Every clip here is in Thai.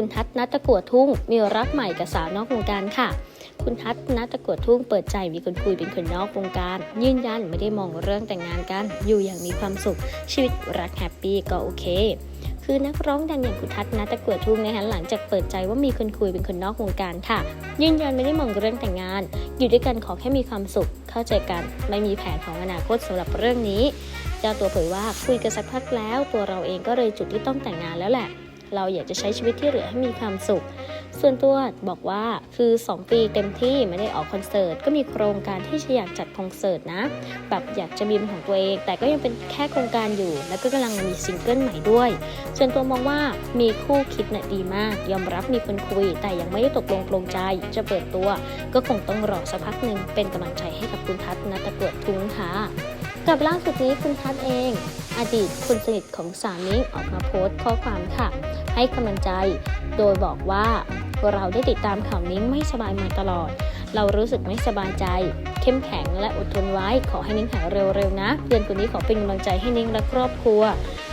คุณทัศนัตตะกัวทุ่งมีรักใหม่กับสาวนอกวงการค่ะ คุณทัศน์นัตตะกัวทุ่งเปิดใจมีคนคุยเป็นคนนอกวงการ ยืนยันไม่ได้มองเรื่องแต่งงานกัน อยู่อย่างมีความสุข ชีวิตรักแฮปปี้ก็โอเคคือนักร้องดังอย่างคุณทัศน์นัตตะกัวทุ่งนะคะหลังจากเปิดใจว่ามีคนคุยเป็นคนนอกวงการค่ะ ยืนยันไม่ได้มองเรื่องแต่งงาน อยู่ด้วยกันขอแค่มีความสุข เข้าใจกันไม่มีแผนของอนาคตสำหรับเรื่องนี้เจ้าตัวเผยว่าคุยกันสักพักแล้ว ตัวเราเองก็เลยจุดที่ต้องแต่งงานแล้วแหละ เราอยากจะใช้ชีวิตที่เหลือให้มีความสุข ส่วนตัวบอกว่าคือ 2 ปีเต็มที่ไม่ได้ออกคอนเสิร์ตก็มีโครงการที่จะอยากจัดคอนเสิร์ตนะ แบบอยากจะมีเป็นของตัวเอง แต่ก็ยังเป็นแค่โครงการอยู่ แล้วก็กำลังมีซิงเกิลใหม่ด้วย ส่วนตัวมองว่ามีคู่คิดน่ะดีมาก ยอมรับมีคนคุย แต่ยังไม่ได้ตกลงปลงใจจะเปิดตัว ก็คงต้องรอสักพักหนึ่งเป็นกำลังใจให้กับคุณทัศน์นัตตะกวดทุ้งค่ะกับล่าสุดนี้คุณทัศน์เอง อดีตคนสนิทของสามีออกมาโพสต์ข้อความค่ะ ให้กำลังใจ โดยบอกว่าเราได้ติดตามข่าวนิ้งไม่สบายมาตลอด เรารู้สึกไม่สบายใจ เข้มแข็งและอดทนไว้ ขอให้นิ้งหายเร็วๆนะเพื่อนคนนี้ขอเป็นกำลังใจให้นิ้งและครอบครัว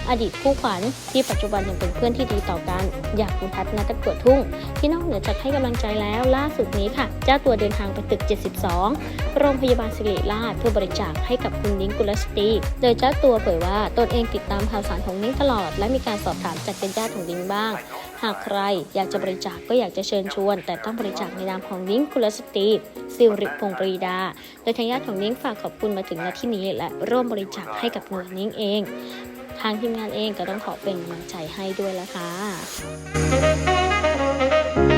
อดีตคู่ขวัญที่ปัจจุบันยังเป็นเพื่อนที่ดีต่อกัน อยากคุณทัศน์นัตะกวดทุ่ง ที่นอกเหนือจากให้กำลังใจแล้วล่าสุดนี้ค่ะเจ้าตัวเดินทางไปตึก 72 โรงพยาบาลศิริราชเพื่อบริจาคให้กับคุณนิ้งกุลสตรีโดยเจ้าตัวเผยว่าตนเองติดตามข่าวสารของนิ้งตลอด และมีการสอบถามจากญาติของนิ้งบ้าง หากใครอยากจะบริจาคก็อยากจะเชิญชวน แต่ต้องบริจาคในนามของนิ้งกุลสตรีสิริพงปรีดา โดยทางญาติของนิ้งฝากขอบคุณมาถึงณที่นี้ และร่วมบริจาคให้กับหน่วยนิ้งเอง ทางทีมงานเองก็ต้องขอเป็นกำลังใจให้ด้วยละค่ะ